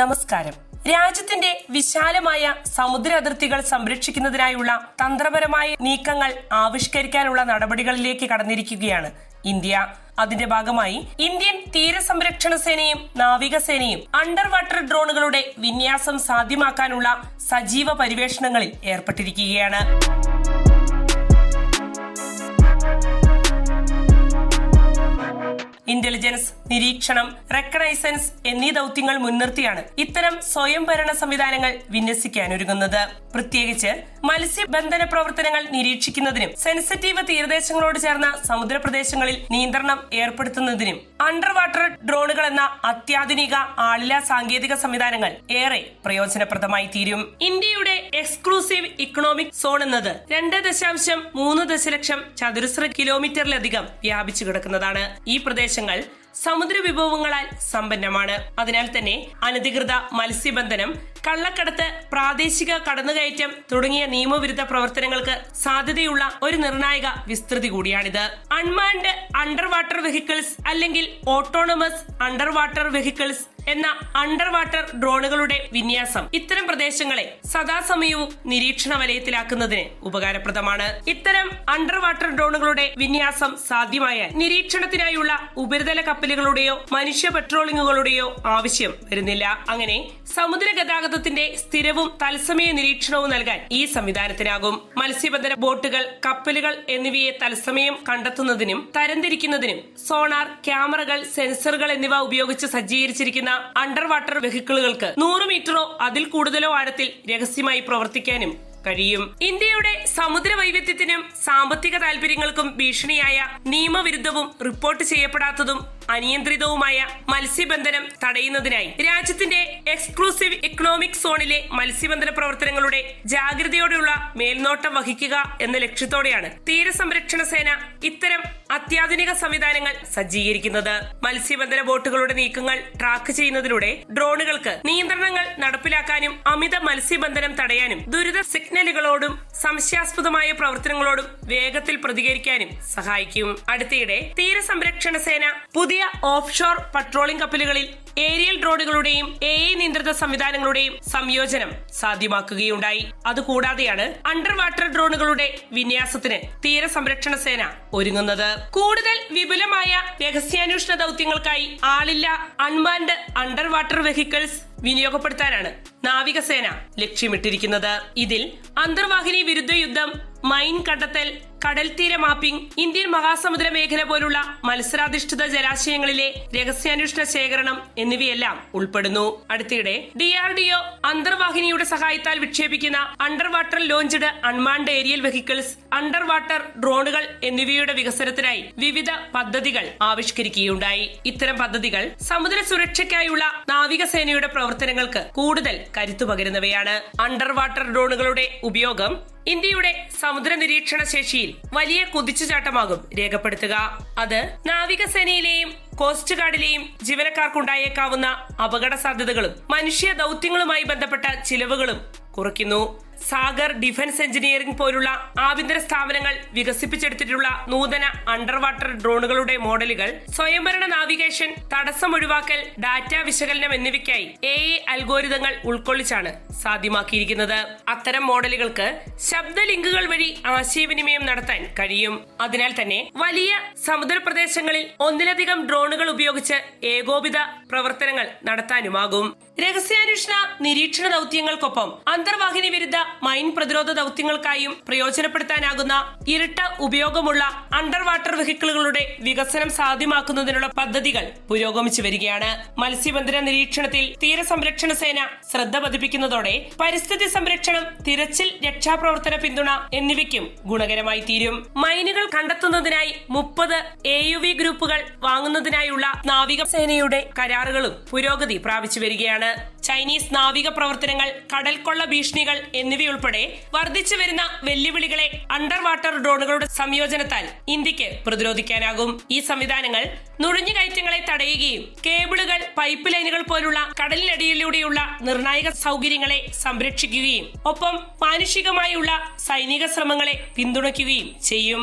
നമസ്കാരം. രാജ്യത്തിന്റെ വിശാലമായ സമുദ്ര അതിർത്തികൾ സംരക്ഷിക്കുന്നതിനായുള്ള തന്ത്രപരമായ നീക്കങ്ങൾ ആവിഷ്കരിക്കാനുള്ള നടപടികളിലേക്ക് കടന്നിരിക്കുകയാണ് ഇന്ത്യ. അതിന്റെ ഭാഗമായി ഇന്ത്യൻ തീരസംരക്ഷണ സേനയും നാവികസേനയും അണ്ടർ വാട്ടർ ഡ്രോണുകളുടെ വിന്യാസം സാധ്യമാക്കാനുള്ള സജീവ പരിവേഷണങ്ങളിൽ ഏർപ്പെട്ടിരിക്കുകയാണ്. ഇന്റലിജൻസ് നിരീക്ഷണം റെക്കണൈസൻസ് എന്നീ ദൗത്യങ്ങൾ മുൻനിർത്തിയാണ് ഇത്തരം സ്വയംഭരണ സംവിധാനങ്ങൾ വിന്യസിക്കാനൊരുങ്ങുന്നത്. പ്രത്യേകിച്ച് മത്സ്യബന്ധന പ്രവർത്തനങ്ങൾ നിരീക്ഷിക്കുന്നതിനും സെൻസിറ്റീവ് തീരദേശങ്ങളോട് ചേർന്ന സമുദ്രപ്രദേശങ്ങളിൽ നിയന്ത്രണം ഏർപ്പെടുത്തുന്നതിനും അണ്ടർ വാട്ടർ ഡ്രോണുകൾ എന്ന അത്യാധുനിക ആളില്ലാ സാങ്കേതിക സംവിധാനങ്ങൾ ഏറെ പ്രയോജനപ്രദമായി തീരും. ഇന്ത്യയുടെ എക്സ്ക്ലൂസീവ് ഇക്കണോമിക് സോൺ എന്നത് രണ്ട് ദശാംശം മൂന്ന് ദശലക്ഷം ചതുരശ്ര കിലോമീറ്ററിലധികം വ്യാപിച്ചു കിടക്കുന്നതാണ്. ഈ പ്രദേശങ്ങൾ സമുദ്ര വിഭവങ്ങളാൽ സമ്പന്നമാണ്. അതിനാൽ തന്നെ അനധികൃത മത്സ്യബന്ധനം കള്ളക്കടത്ത് പ്രാദേശിക കടന്നുകയറ്റം തുടങ്ങിയ നിയമവിരുദ്ധ പ്രവർത്തനങ്ങൾക്ക് സാധ്യതയുള്ള ഒരു നിർണായക വിസ്തൃതി കൂടിയാണിത്. അൺമാൻഡ് അണ്ടർ വാട്ടർ വെഹിക്കിൾസ് അല്ലെങ്കിൽ ഓട്ടോണമസ് അണ്ടർ വാട്ടർ വെഹിക്കിൾസ് എന്ന അണ്ടർ വാട്ടർ ഡ്രോണുകളുടെ വിന്യാസം ഇത്തരം പ്രദേശങ്ങളെ സദാസമയവും നിരീക്ഷണ വലയത്തിലാക്കുന്നതിന് ഉപകാരപ്രദമാണ്. ഇത്തരം അണ്ടർ വാട്ടർ ഡ്രോണുകളുടെ വിന്യാസം സാധ്യമായാൽ നിരീക്ഷണത്തിനായുള്ള ഉപരിതല കപ്പലുകളുടെയോ മനുഷ്യ പെട്രോളിങ്ങുകളുടെയോ ആവശ്യം വരുന്നില്ല. അങ്ങനെ സമുദ്ര ഗതാഗതത്തിന്റെ സ്ഥിരവും തത്സമയ നിരീക്ഷണവും നൽകാൻ ഈ സംവിധാനത്തിനാകും. മത്സ്യബന്ധന ബോട്ടുകൾ കപ്പലുകൾ എന്നിവയെ തത്സമയം കണ്ടെത്തുന്നതിനും തരംതിരിക്കുന്നതിനും സോണാർ ക്യാമറകൾ സെൻസറുകൾ എന്നിവ ഉപയോഗിച്ച് സജ്ജീകരിച്ചിരിക്കുന്ന അണ്ടർ വാട്ടർ വെഹിക്കിളുകൾക്ക് നൂറ് മീറ്ററോ അതിൽ കൂടുതലോ ആഴത്തിൽ രഹസ്യമായി പ്രവർത്തിക്കാനും കഴിയും. ഇന്ത്യയുടെ സമുദ്ര വൈവിധ്യത്തിനും സാമ്പത്തിക താൽപര്യങ്ങൾക്കും ഭീഷണിയായ നിയമവിരുദ്ധവും റിപ്പോർട്ട് ചെയ്യപ്പെടാത്തതും അനിയന്ത്രിതവുമായ മത്സ്യബന്ധനം തടയുന്നതിനായി രാജ്യത്തിന്റെ എക്സ്ക്ലൂസീവ് ഇക്കണോമിക് സോണിലെ മത്സ്യബന്ധന പ്രവർത്തനങ്ങളുടെ ജാഗ്രതയോടെയുള്ള മേൽനോട്ടം വഹിക്കുക എന്ന ലക്ഷ്യത്തോടെയാണ് തീരസംരക്ഷണ സേന ഇത്തരം അത്യാധുനിക സംവിധാനങ്ങൾ സജ്ജീകരിക്കുന്നത്. മത്സ്യബന്ധന ബോട്ടുകളുടെ നീക്കങ്ങൾ ട്രാക്ക് ചെയ്യുന്നതിലൂടെ ഡ്രോണുകൾക്ക് നിയന്ത്രണങ്ങൾ നടപ്പിലാക്കാനും അമിത മത്സ്യബന്ധനം തടയാനും ദുരിത സിഗ്നലുകളോടും സംശയാസ്പദമായ പ്രവർത്തനങ്ങളോടും വേഗത്തിൽ പ്രതികരിക്കാനും സഹായിക്കും. അടുത്തിടെ തീരസംരക്ഷണ സേന പുതിയ ഓഫ്ഷോർ പട്രോളിംഗ് കപ്പലുകളിൽ ഏരിയൽ ഡ്രോണുകളുടെയും എ ഐ നിയന്ത്രിത സംവിധാനങ്ങളുടെയും സംയോജനം സാധ്യമാക്കുകയുണ്ടായി. അതുകൂടാതെയാണ് അണ്ടർ വാട്ടർ ഡ്രോണുകളുടെ വിന്യാസത്തിന് തീരസംരക്ഷണ സേന ഒരുങ്ങുന്നത്. കൂടുതൽ വിപുലമായ രഹസ്യാന്വേഷണ ദൗത്യങ്ങൾക്കായി ആളില്ല അൺമാൻഡ് അണ്ടർ വാട്ടർ വെഹിക്കിൾസ് വിനിയോഗപ്പെടുത്താനാണ് നാവികസേന ലക്ഷ്യമിട്ടിരിക്കുന്നത്. ഇതിൽ അന്തർവാഹിനി വിരുദ്ധ യുദ്ധം മൈൻ കണ്ടെത്തൽ കടൽ തീര മാപ്പിംഗ് ഇന്ത്യൻ മഹാസമുദ്ര മേഖല പോലുള്ള മത്സരാധിഷ്ഠിത ജലാശയങ്ങളിലെ രഹസ്യാന്വേഷണ ശേഖരണം എന്നിവയെല്ലാം ഉൾപ്പെടുന്നു. അടുത്തിടെ ഡിആർഡിഒ അന്തർവാഹിനിയുടെ സഹായത്താൽ വിക്ഷേപിക്കുന്ന under water launched unmanned aerial vehicles under water ഡ്രോണുകൾ എന്നിവയുടെ വികസനത്തിനായി വിവിധ പദ്ധതികൾ ആവിഷ്കരിക്കുകയുണ്ടായി. ഇത്തരം പദ്ധതികൾ സമുദ്ര സുരക്ഷയ്ക്കായുള്ള നാവികസേനയുടെ പ്രവർത്തനങ്ങൾക്ക് കൂടുതൽ കരുത്തു പകരുന്നവയാണ്. അണ്ടർ വാട്ടർ ഡ്രോണുകളുടെ ഉപയോഗം ഇന്ത്യയുടെ സമുദ്ര നിരീക്ഷണ ശേഷിയിൽ വലിയ കുതിച്ചുചാട്ടമാകും രേഖപ്പെടുത്തുക. അത് നാവികസേനയിലെയും കോസ്റ്റ് ഗാർഡിലെയും ജീവനക്കാർക്കുണ്ടായേക്കാവുന്ന അപകട സാധ്യതകളും മനുഷ്യ ദൗത്യങ്ങളുമായി ബന്ധപ്പെട്ട ചിലവുകളും കുറയ്ക്കുന്നു. സാഗർ ഡിഫൻസ് എഞ്ചിനീയറിംഗ് പോലുള്ള ആഭ്യന്തര സ്ഥാപനങ്ങൾ വികസിപ്പിച്ചെടുത്തിട്ടുള്ള നൂതന അണ്ടർ വാട്ടർ ഡ്രോണുകളുടെ മോഡലുകൾ സ്വയംഭരണ നാവിഗേഷൻ തടസ്സം ഒഴിവാക്കൽ ഡാറ്റ വിശകലനം എന്നിവയ്ക്കായി എ അൽഗോരിതങ്ങൾ ഉൾക്കൊള്ളിച്ചാണ് സാധ്യമാക്കിയിരിക്കുന്നത്. അത്തരം മോഡലുകൾക്ക് ശബ്ദ ലിങ്കുകൾ വഴി ആശയവിനിമയം നടത്താൻ കഴിയും. അതിനാൽ തന്നെ വലിയ സമുദ്രപ്രദേശങ്ങളിൽ ഒന്നിലധികം ഡ്രോണുകൾ ഉപയോഗിച്ച് ഏകോപിത പ്രവർത്തനങ്ങൾ നടത്താനുമാകും. രഹസ്യാന്വേഷണ നിരീക്ഷണ ദൗത്യങ്ങൾക്കൊപ്പം അന്തർവാഹിനി വിരുദ്ധ മൈൻ പ്രതിരോധ ദൗത്യങ്ങൾക്കായും പ്രയോജനപ്പെടുത്താനാകുന്ന ഇരട്ട ഉപയോഗമുള്ള അണ്ടർ വാട്ടർ വെഹിക്കിളുകളുടെ വികസനം സാധ്യമാക്കുന്നതിനുള്ള പദ്ധതികൾ പുരോഗമിച്ചു വരികയാണ്. മത്സ്യബന്ധന നിരീക്ഷണത്തിൽ തീരസംരക്ഷണ സേന ശ്രദ്ധ പതിപ്പിക്കുന്നതോടെ പരിസ്ഥിതി സംരക്ഷണം തിരച്ചിൽ രക്ഷാപ്രവർത്തന പിന്തുണ എന്നിവയ്ക്കും ഗുണകരമായി തീരും. മൈനുകൾ കണ്ടെത്തുന്നതിനായി മുപ്പത് എ യു വി ഗ്രൂപ്പുകൾ വാങ്ങുന്നതിനായുള്ള നാവികസേനയുടെ കരാറുകളും പുരോഗതി പ്രാപിച്ചു വരികയാണ്. ചൈനീസ് നാവിക പ്രവർത്തനങ്ങൾ കടൽക്കൊള്ള ഭീഷണികൾ എന്നിവയുൾപ്പെടെ വർദ്ധിച്ചു വരുന്ന വെല്ലുവിളികളെ അണ്ടർ വാട്ടർ ഡ്രോണുകളുടെ സംയോജനത്താൽ ഇന്ത്യയ്ക്ക് പ്രതിരോധിക്കാനാകും. ഈ സംവിധാനങ്ങൾ നുഴഞ്ഞുകയറ്റങ്ങളെ തടയുകയും കേബിളുകൾ പൈപ്പ് ലൈനുകൾ പോലുള്ള കടലിനടിയിലൂടെയുള്ള നിർണായക സൗകര്യങ്ങളെ സംരക്ഷിക്കുകയും ഒപ്പം മാനുഷികമായുള്ള സൈനിക ശ്രമങ്ങളെ പിന്തുണയ്ക്കുകയും ചെയ്യും.